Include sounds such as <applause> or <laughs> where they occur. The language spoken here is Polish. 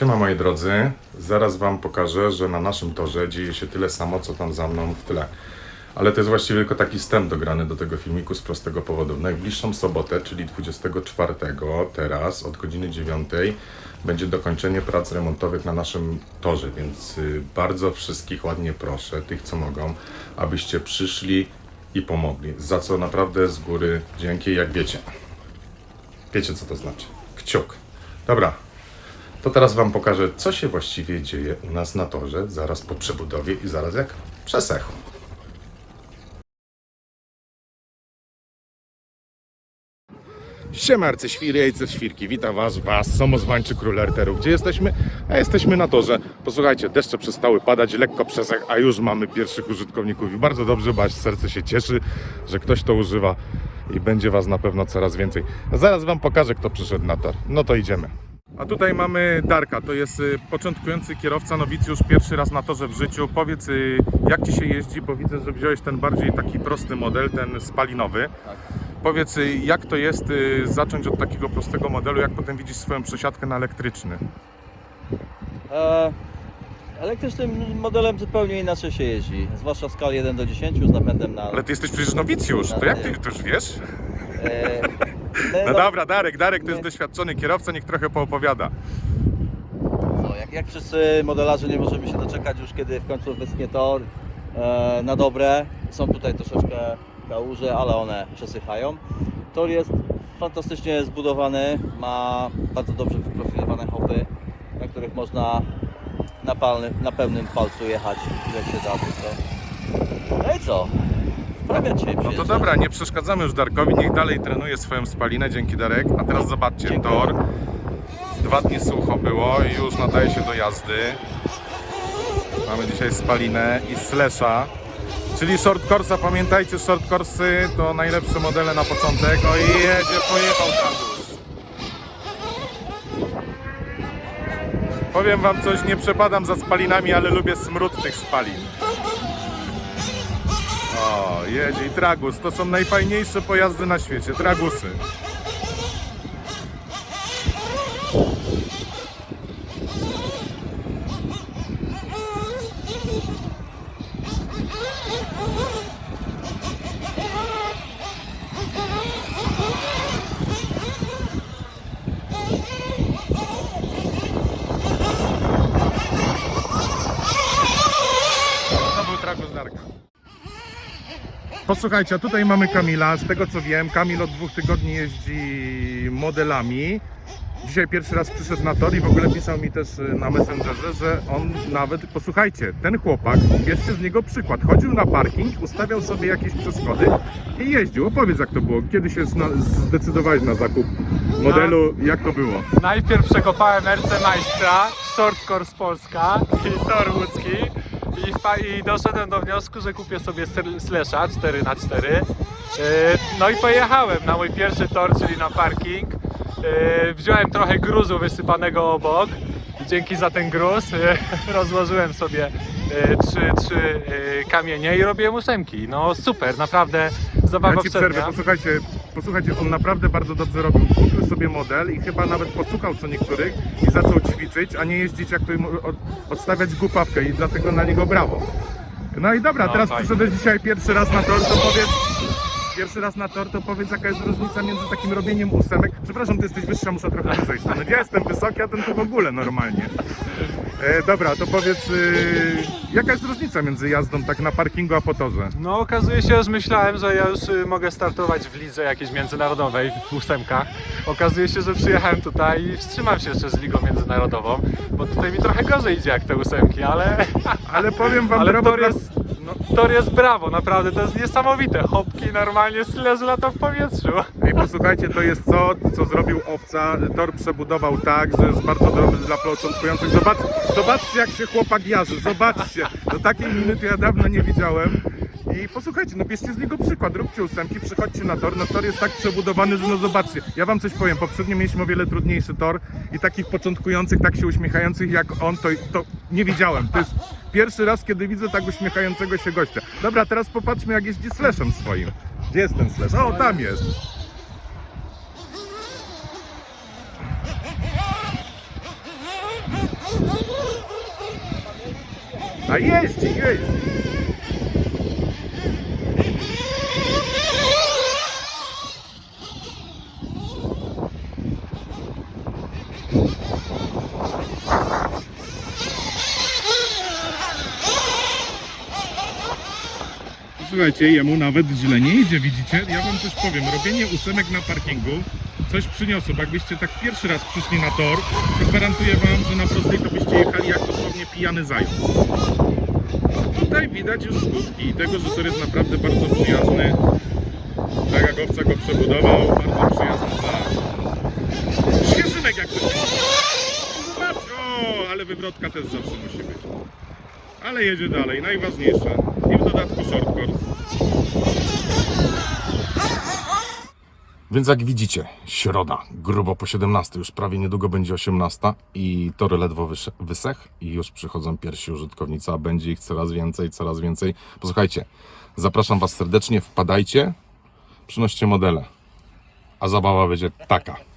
Siema moi drodzy, zaraz wam pokażę, że na naszym torze dzieje się tyle samo, co tam za mną w tyle. Ale to jest właściwie tylko taki wstęp dograny do tego filmiku z prostego powodu. W najbliższą sobotę, czyli 24 teraz od godziny 9 będzie dokończenie prac remontowych na naszym torze, więc y, bardzo wszystkich ładnie proszę, tych co mogą, abyście przyszli i pomogli. Za co naprawdę z góry dzięki, jak wiecie. Wiecie co to znaczy? Kciuk. Dobra, to teraz Wam pokażę, co się właściwie dzieje u nas na torze, zaraz po przebudowie i zaraz jak przesechł. Siemarcy, świry, jajce, świrki, witam Was, Was, samozwańczy król erteru. Gdzie jesteśmy? A jesteśmy na torze. Posłuchajcie, deszcze przestały padać, lekko przesech, a już mamy pierwszych użytkowników i bardzo dobrze, bo aż serce się cieszy, że ktoś to używa i będzie Was na pewno coraz więcej. Zaraz Wam pokażę, kto przyszedł na tor. No to idziemy. A tutaj mamy Darka, to jest y, początkujący kierowca, nowicjusz, pierwszy raz na torze w życiu. Powiedz, y, jak Ci się jeździ, bo widzę, że wziąłeś ten bardziej taki prosty model, ten spalinowy. Powiedz, y, jak to jest zacząć od takiego prostego modelu, jak potem widzisz swoją przesiadkę na elektryczny? E, elektrycznym modelem zupełnie inaczej się jeździ, zwłaszcza w skali 1 do 10 z napędem na... Ale Ty jesteś przecież nowicjusz, to jak Ty już wiesz? E, No no, dobra, Darek, Darek to jest doświadczony kierowca, niech trochę poopowiada. co, jak, jak wszyscy modelarze nie możemy się doczekać już kiedy w końcu wyschnie tor e, na dobre. Są tutaj troszeczkę kałuże, ale one przesychają. Tor jest fantastycznie zbudowany, ma bardzo dobrze wyprofilowane hopy, na których można na, palny, na pełnym palcu jechać ile się da tylko. No i co? Wprawiać się No to dobra, nie przeszkadzamy już Darkowi, niech dalej trenuje swoją spalinę, dzięki Darek. A teraz zobaczcie, Dziękuję. tor. Dwa dni sucho było i już nadaje się do jazdy. Mamy dzisiaj spalinę i slasha. Czyli short course'a, pamiętajcie, short course'y to najlepsze modele na początek. O i jedzie, pojechał Kardusz. Powiem wam coś, nie przepadam za spalinami, ale lubię smród tych spalin. O, jedzie i Tragus. To są najfajniejsze pojazdy na świecie. Tragusy. To był Tragus Darka. Posłuchajcie, a tutaj mamy Kamila. Z tego co wiem, Kamil od dwóch tygodni jeździ modelami. Dzisiaj pierwszy raz przyszedł na tor i w ogóle pisał mi też y, na Messengerze, że on nawet, posłuchajcie, ten chłopak, bierzcie z niego przykład, chodził na parking, ustawiał sobie jakieś przeszkody i jeździł. Opowiedz jak to było, kiedy się zdecydowałeś na zakup modelu, jak to było? Najpierw przekopałem RC Majstra, Short Course Polska i tor łódzki i, wpa- i doszedłem do wniosku, że kupię sobie ser- Slasha 4x4 Yy, no i pojechałem na mój pierwszy tor, czyli na parking Yy, wziąłem trochę gruzu wysypanego obok dzięki za ten gruz yy, <laughs> rozłożyłem sobie yy, trzy, trzy yy, kamienie i robiłem ósemki. No super, naprawdę zabawa Ja ci przerwę, przednia. posłuchajcie, posłuchajcie, on naprawdę bardzo dobrze robił. Kupił sobie model i chyba nawet posłuchał co niektórych i zaczął ćwiczyć, a nie jeździć jak to im odstawiać głupawkę i dlatego na niego brawo. No i dobra, No, teraz fajnie. przyszedłeś dzisiaj pierwszy raz na tor, to powiedz, pierwszy raz na tor, to powiedz jaka jest różnica między takim robieniem ósemek. Przepraszam, ty jesteś wyższa, muszę trochę wyżej stanąć. Ja jestem wysoki, a ten to w ogóle normalnie. E, dobra, to powiedz, y, jaka jest różnica między jazdą tak na parkingu a po torze? No okazuje się, że myślałem, że ja już y, mogę startować w lidze jakiejś międzynarodowej w ósemkach. Okazuje się, że przyjechałem tutaj i wstrzymam się jeszcze z ligą międzynarodową, bo tutaj mi trochę gorzej idzie jak te ósemki, ale, Ale powiem wam, ale brawo tor dla- jest, tor jest brawo, naprawdę, to jest niesamowite. Hopki normalnie leży lata w powietrzu. Ej, posłuchajcie, to jest to, co zrobił Owca. Tor przebudował tak, że jest bardzo dobry dla początkujących. Zobacz, zobaczcie, jak się chłopak jarzy. Zobaczcie. Do takiej minuty ja dawno nie widziałem. I posłuchajcie, no bierzcie z niego przykład, róbcie ósemki, przychodźcie na tor. No tor jest tak przebudowany, że no zobaczcie. Ja wam coś powiem, poprzednio mieliśmy o wiele trudniejszy tor i takich początkujących, tak się uśmiechających jak on, to, to nie widziałem. To jest pierwszy raz, kiedy widzę tak uśmiechającego się gościa. Dobra, teraz popatrzmy, jak jeździ slashem swoim. Gdzie jest ten slash? O, tam jest. A jeździ, jeździ. Słuchajcie, jemu nawet źle nie idzie, widzicie? Ja wam coś powiem, robienie ósemek na parkingu coś przyniosło, jakbyście tak pierwszy raz przyszli na tor, to gwarantuję wam, że na prostej to byście jechali jak dosłownie pijany zając. Tutaj widać już skutki tego, że tor jest naprawdę bardzo przyjazny. Tak jak owca go przebudował, bardzo przyjazny dla świeżynek jak to. Zobacz, o, ale wywrotka też zawsze musi być. Ale jedzie dalej, najważniejsze. I w dodatku short course. Więc jak widzicie, środa, grubo po 17, już prawie niedługo będzie 18 i tory ledwo wysech i już przychodzą pierwsi użytkownicy, a będzie ich coraz więcej, coraz więcej. Posłuchajcie, zapraszam Was serdecznie, wpadajcie, przynoście modele, a zabawa będzie taka.